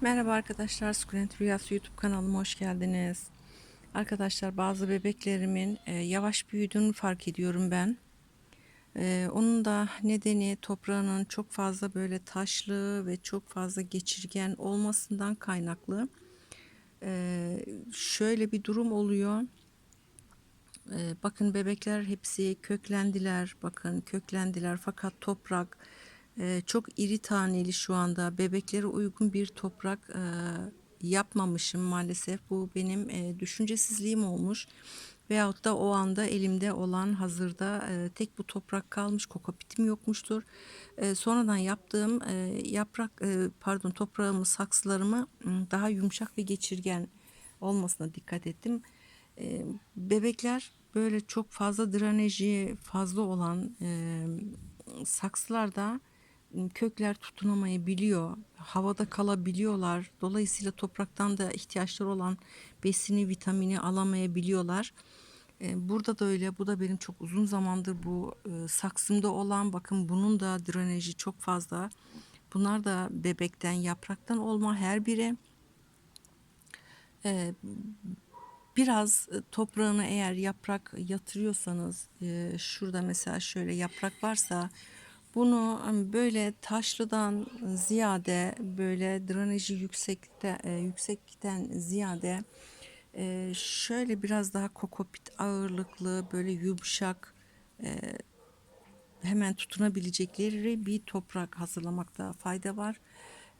Merhaba arkadaşlar, Skulent Rüyası YouTube kanalıma hoş geldiniz. Arkadaşlar bazı bebeklerimin e, yavaş büyüdüğünü fark ediyorum ben. E, onun da nedeni toprağının çok fazla böyle taşlı ve çok fazla geçirgen olmasından kaynaklı. E, şöyle bir durum oluyor. E, bakın bebekler hepsi köklendiler. Bakın köklendiler fakat toprak e, çok iri taneli şu anda. Bebeklere uygun bir toprak e, yapmamışım maalesef. Bu benim e, düşüncesizliğim olmuş. Veyahut da o anda elimde olan hazırda e, tek bu toprak kalmış kokopitim yokmuştur. E, sonradan yaptığım e, yaprak e, pardon toprağımı saksılarımı m, daha yumuşak ve geçirgen olmasına dikkat ettim. E, bebekler böyle çok fazla dreneji fazla olan e, saksılarda kökler tutunamayabiliyor. Havada kalabiliyorlar. Dolayısıyla topraktan da ihtiyaçları olan besini, vitamini alamayabiliyorlar. Burada da öyle. Bu da benim çok uzun zamandır bu e, saksımda olan. Bakın bunun da dreneji çok fazla. Bunlar da bebekten, yapraktan olma her biri. Biraz e, toprağına eğer yaprak yatırıyorsanız, şurada mesela şöyle yaprak varsa bunu hani, böyle taşlıdan ziyade böyle drenajı yüksekte e, yüksekten ziyade e, şöyle biraz daha kokopit ağırlıklı böyle yumuşak e, hemen tutunabilecekleri bir toprak hazırlamakta fayda var.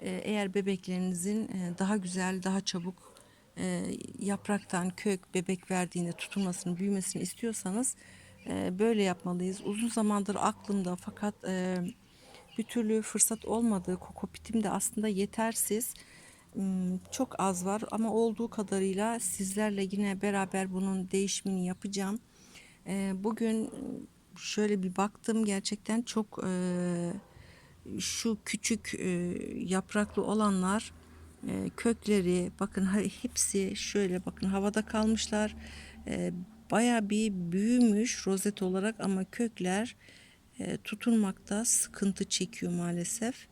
Eğer bebeklerinizin daha güzel, daha çabuk yapraktan kök bebek verdiğinde tutulmasını, büyümesini istiyorsanız e, böyle yapmalıyız. Uzun zamandır aklımda fakat e, bir türlü fırsat olmadı. Kokopitim de aslında yetersiz. Hmm, Çok az var ama olduğu kadarıyla sizlerle yine beraber bunun değişimini yapacağım. Bugün şöyle bir baktım gerçekten çok şu küçük yapraklı olanlar kökleri bakın hepsi şöyle bakın havada kalmışlar. Baya bir büyümüş rozet olarak ama kökler e, tutunmakta sıkıntı çekiyor maalesef.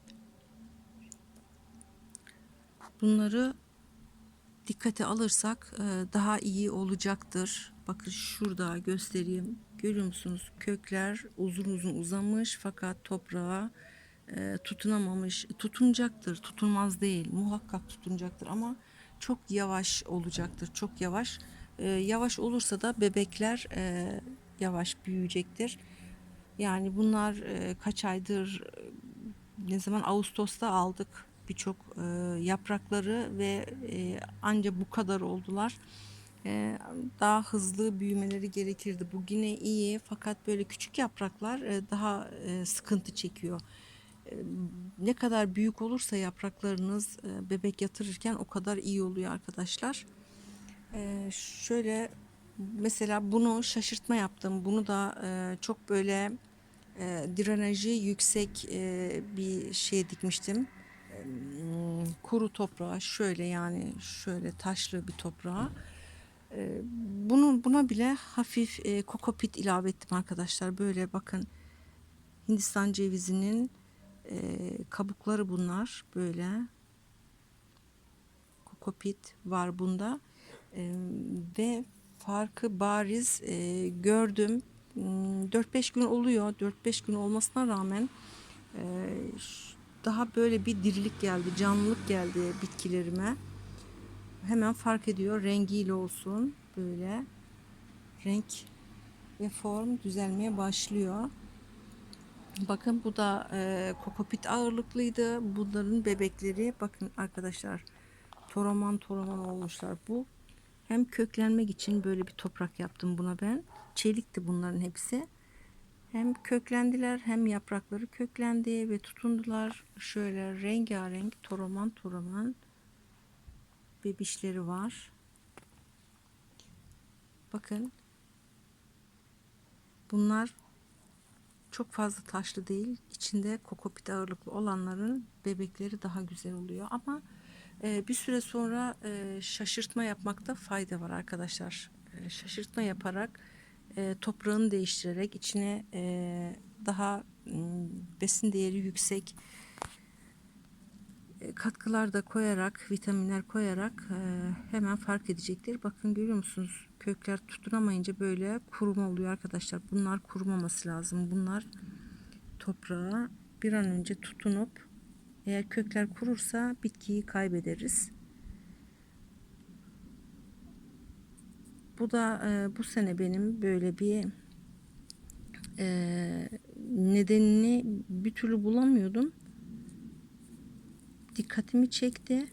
Bunları dikkate alırsak e, daha iyi olacaktır. Bakın şurada göstereyim. Görüyor musunuz? Kökler uzun uzun uzamış fakat toprağa e, tutunamamış. Tutunacaktır, tutunmaz değil. Muhakkak tutunacaktır ama çok yavaş olacaktır. Çok yavaş. E, yavaş olursa da bebekler e, yavaş büyüyecektir. Yani bunlar e, kaç aydır e, ne zaman Ağustos'ta aldık birçok yaprakları ve e, anca bu kadar oldular. Daha hızlı büyümeleri gerekirdi. Bu yine iyi fakat böyle küçük yapraklar daha sıkıntı çekiyor. Ne kadar büyük olursa yapraklarınız bebek yatırırken o kadar iyi oluyor arkadaşlar. E, şöyle mesela bunu şaşırtma yaptım. Bunu da e, çok böyle e, drenajı yüksek e, bir şey dikmiştim. E, kuru toprağa şöyle yani şöyle taşlı bir toprağa. E, bunu buna bile hafif e, kokopit ilave ettim arkadaşlar. Böyle bakın Hindistan cevizinin e, kabukları bunlar böyle. Kokopit var bunda. Ve farkı bariz e, gördüm. 4-5 gün oluyor. 4-5 gün olmasına rağmen e, daha böyle bir dirilik geldi, canlılık geldi bitkilerime. Hemen fark ediyor rengiyle olsun böyle renk ve form düzelmeye başlıyor. Bakın bu da e, kokopit ağırlıklıydı. Bunların bebekleri bakın arkadaşlar toroman toroman olmuşlar. Bu hem köklenmek için böyle bir toprak yaptım buna ben. Çelikti bunların hepsi. Hem köklendiler hem yaprakları köklendi ve tutundular. Şöyle rengarenk toroman toroman bebişleri var. Bakın bunlar çok fazla taşlı değil. İçinde kokopit ağırlıklı olanların bebekleri daha güzel oluyor. Ama e, bir süre sonra e, şaşırtma yapmakta fayda var arkadaşlar. E, şaşırtma yaparak e, toprağını değiştirerek içine e, daha m, besin değeri yüksek e, katkılar da koyarak, vitaminler koyarak e, hemen fark edecektir. Bakın görüyor musunuz? Kökler tutunamayınca böyle kuruma oluyor arkadaşlar. Bunlar kurumaması lazım. Bunlar toprağa bir an önce tutunup eğer kökler kurursa bitkiyi kaybederiz. Bu da e, bu sene benim böyle bir e, nedenini bir türlü bulamıyordum. Dikkatimi çekti.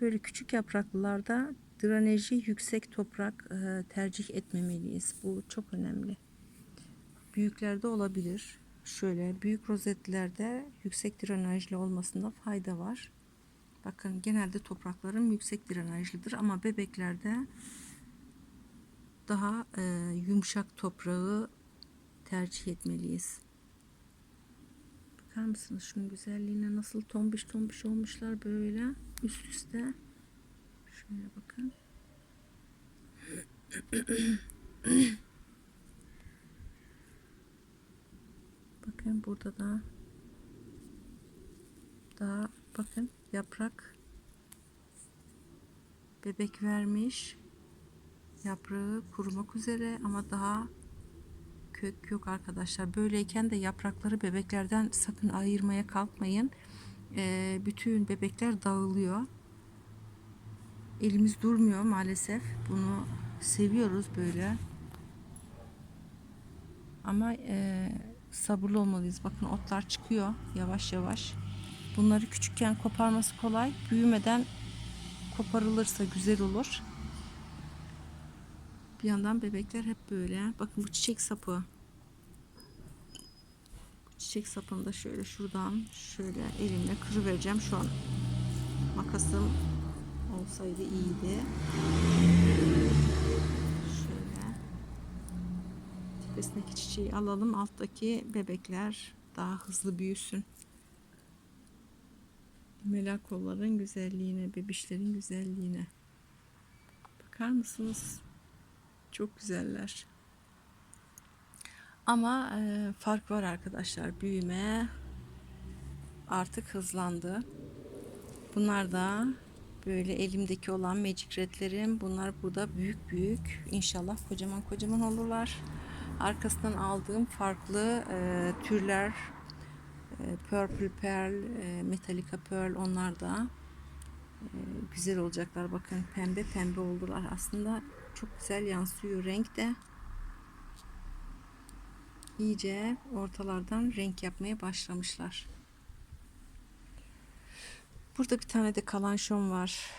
Böyle küçük yapraklılarda drenajı yüksek toprak e, tercih etmemeliyiz. Bu çok önemli. Büyüklerde olabilir. Şöyle büyük rozetlerde yüksek drenajlı olmasında fayda var. Bakın genelde topraklarım yüksek drenajlıdır ama bebeklerde daha e, yumuşak toprağı tercih etmeliyiz. Bakar mısınız şunun güzelliğine nasıl tombiş tombiş olmuşlar böyle üst üste. Şöyle bakın. bakın burada da daha bakın yaprak bebek vermiş yaprağı kurumak üzere ama daha kök yok arkadaşlar. Böyleyken de yaprakları bebeklerden sakın ayırmaya kalkmayın. Ee, bütün bebekler dağılıyor. Elimiz durmuyor maalesef. Bunu seviyoruz böyle. Ama e, sabırlı olmalıyız. Bakın otlar çıkıyor yavaş yavaş. Bunları küçükken koparması kolay. Büyümeden koparılırsa güzel olur. Bir yandan bebekler hep böyle. Bakın bu çiçek sapı. Bu çiçek sapını da şöyle şuradan şöyle elimle kırıvereceğim. Şu an makasım olsaydı iyiydi. Şöyle tepesindeki çiçeği alalım. Alttaki bebekler daha hızlı büyüsün. Melakolların güzelliğine, bebişlerin güzelliğine. Bakar mısınız? Çok güzeller. Ama e, fark var arkadaşlar. Büyüme artık hızlandı. Bunlar da böyle elimdeki olan magic redlerim. Bunlar burada büyük büyük. İnşallah kocaman kocaman olurlar. Arkasından aldığım farklı e, türler e, purple pearl, e, metallica pearl onlar da e, güzel olacaklar. Bakın pembe pembe oldular. Aslında çok güzel yansıyor renk de. İyice ortalardan renk yapmaya başlamışlar. Burada bir tane de kalanşon var.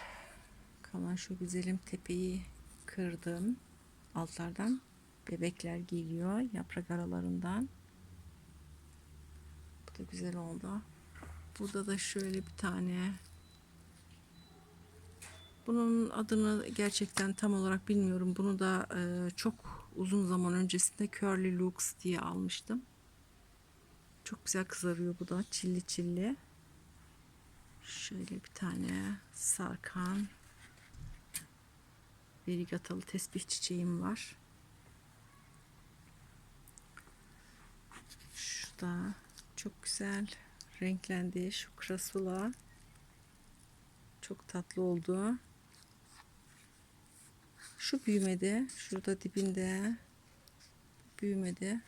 Kalanşo güzelim tepeyi kırdım. Altlardan bebekler geliyor yaprak aralarından. Bu da güzel oldu. Burada da şöyle bir tane bunun adını gerçekten tam olarak bilmiyorum. Bunu da e, çok uzun zaman öncesinde Curly Looks diye almıştım. Çok güzel kızarıyor bu da. Çilli çilli. Şöyle bir tane sarkan verigatalı tesbih çiçeğim var. Şu da çok güzel renklendi. Şu krasula çok tatlı oldu. Şu büyümedi. Şurada dibinde büyümedi.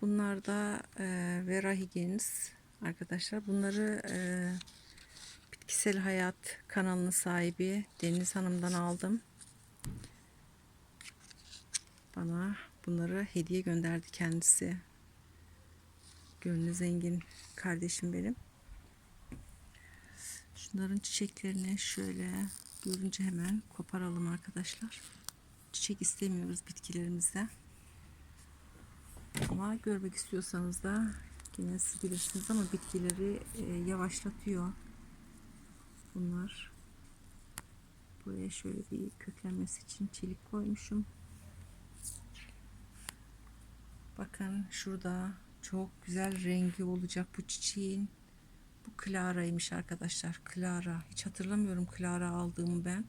Bunlar da e, Vera Higgins arkadaşlar. Bunları e, Bitkisel Hayat kanalının sahibi Deniz Hanım'dan aldım. Bana bunları hediye gönderdi kendisi. Gönlü zengin kardeşim benim. Şunların çiçeklerini şöyle görünce hemen koparalım arkadaşlar. Çiçek istemiyoruz bitkilerimizde. Ama görmek istiyorsanız da yine siz bilirsiniz ama bitkileri e, yavaşlatıyor. Bunlar. Buraya şöyle bir köklenmesi için çelik koymuşum. Bakın şurada çok güzel rengi olacak bu çiçeğin. Bu Clara'ymış arkadaşlar. Clara. Hiç hatırlamıyorum Clara aldığımı ben.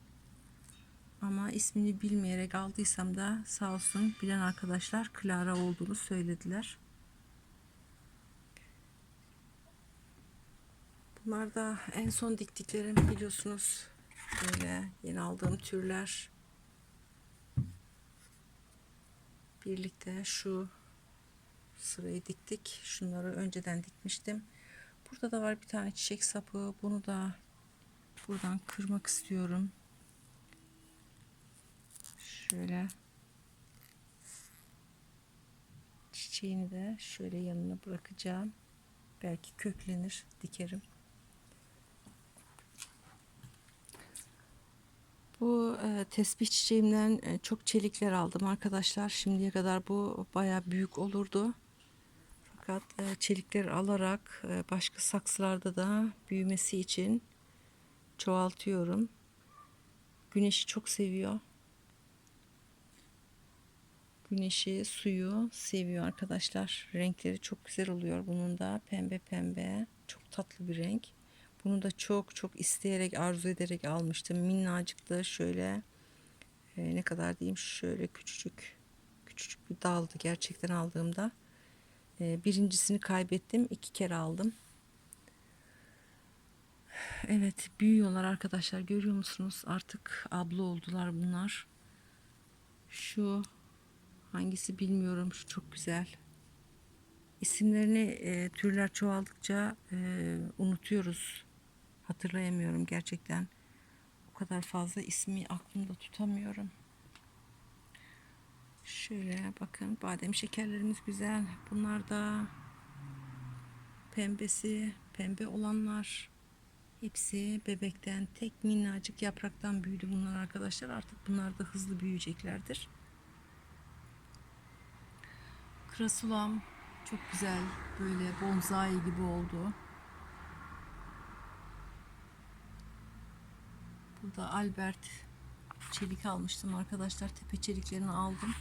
Ama ismini bilmeyerek aldıysam da sağ olsun bilen arkadaşlar Clara olduğunu söylediler. Bunlar da en son diktiklerim biliyorsunuz. Böyle yeni aldığım türler. Birlikte şu sırayı diktik. Şunları önceden dikmiştim. Burada da var bir tane çiçek sapı. Bunu da buradan kırmak istiyorum. Şöyle çiçeğini de şöyle yanına bırakacağım. Belki köklenir, dikerim. Bu e, tesbih çiçeğimden e, çok çelikler aldım arkadaşlar. Şimdiye kadar bu baya büyük olurdu. Fakat e, çelikleri alarak e, başka saksılarda da büyümesi için çoğaltıyorum. Güneşi çok seviyor. Güneşi, suyu seviyor arkadaşlar. Renkleri çok güzel oluyor bunun da. Pembe pembe. Çok tatlı bir renk. Bunu da çok çok isteyerek, arzu ederek almıştım. Minnacıktı. Şöyle e, ne kadar diyeyim şöyle küçücük küçücük bir daldı gerçekten aldığımda. E, birincisini kaybettim. iki kere aldım. Evet büyüyorlar arkadaşlar. Görüyor musunuz? Artık abla oldular bunlar. Şu hangisi bilmiyorum. Şu çok güzel. İsimlerini e, türler çoğaldıkça e, unutuyoruz. Hatırlayamıyorum gerçekten. O kadar fazla ismi aklımda tutamıyorum. Şöyle bakın badem şekerlerimiz güzel. Bunlar da pembesi, pembe olanlar. Hepsi bebekten tek minnacık yapraktan büyüdü bunlar arkadaşlar. Artık bunlar da hızlı büyüyeceklerdir. Krasulam çok güzel böyle bonsai gibi oldu. Burada Albert çelik almıştım arkadaşlar. Tepe çeliklerini aldım.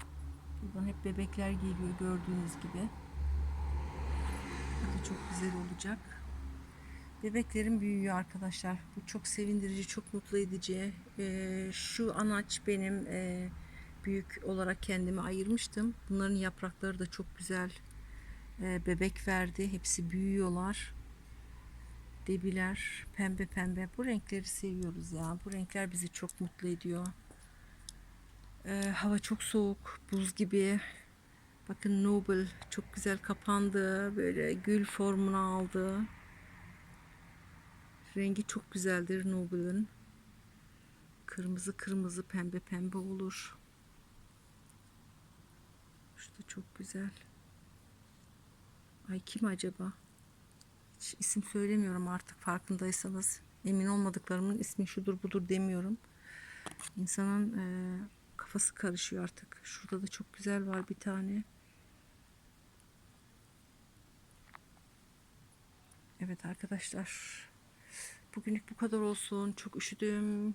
Buradan hep bebekler geliyor gördüğünüz gibi. Bu da çok güzel olacak. Bebeklerim büyüyor arkadaşlar. Bu çok sevindirici, çok mutlu edici. Ee, şu anaç benim e, büyük olarak kendimi ayırmıştım. Bunların yaprakları da çok güzel e, bebek verdi. Hepsi büyüyorlar. Debiler pembe pembe. Bu renkleri seviyoruz ya. Bu renkler bizi çok mutlu ediyor. E, hava çok soğuk, buz gibi. Bakın Noble çok güzel kapandı. Böyle gül formunu aldı. Rengi çok güzeldir Noble'ın. Kırmızı kırmızı pembe pembe olur. Şu çok güzel. Ay kim acaba? Hiç isim söylemiyorum artık farkındaysanız. Emin olmadıklarımın ismi şudur budur demiyorum. İnsanın e, kafası karışıyor artık. Şurada da çok güzel var bir tane. Evet arkadaşlar. Bugünlük bu kadar olsun. Çok üşüdüm.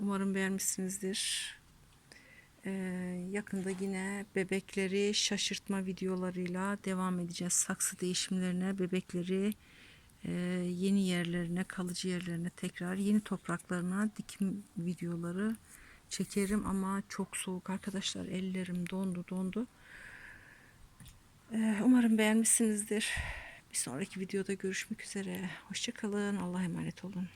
Umarım beğenmişsinizdir. Yakında yine bebekleri şaşırtma videolarıyla devam edeceğiz. Saksı değişimlerine, bebekleri e, yeni yerlerine, kalıcı yerlerine tekrar yeni topraklarına dikim videoları çekerim ama çok soğuk arkadaşlar. Ellerim dondu dondu. Ee, umarım beğenmişsinizdir. Bir sonraki videoda görüşmek üzere. Hoşçakalın. Allah'a emanet olun.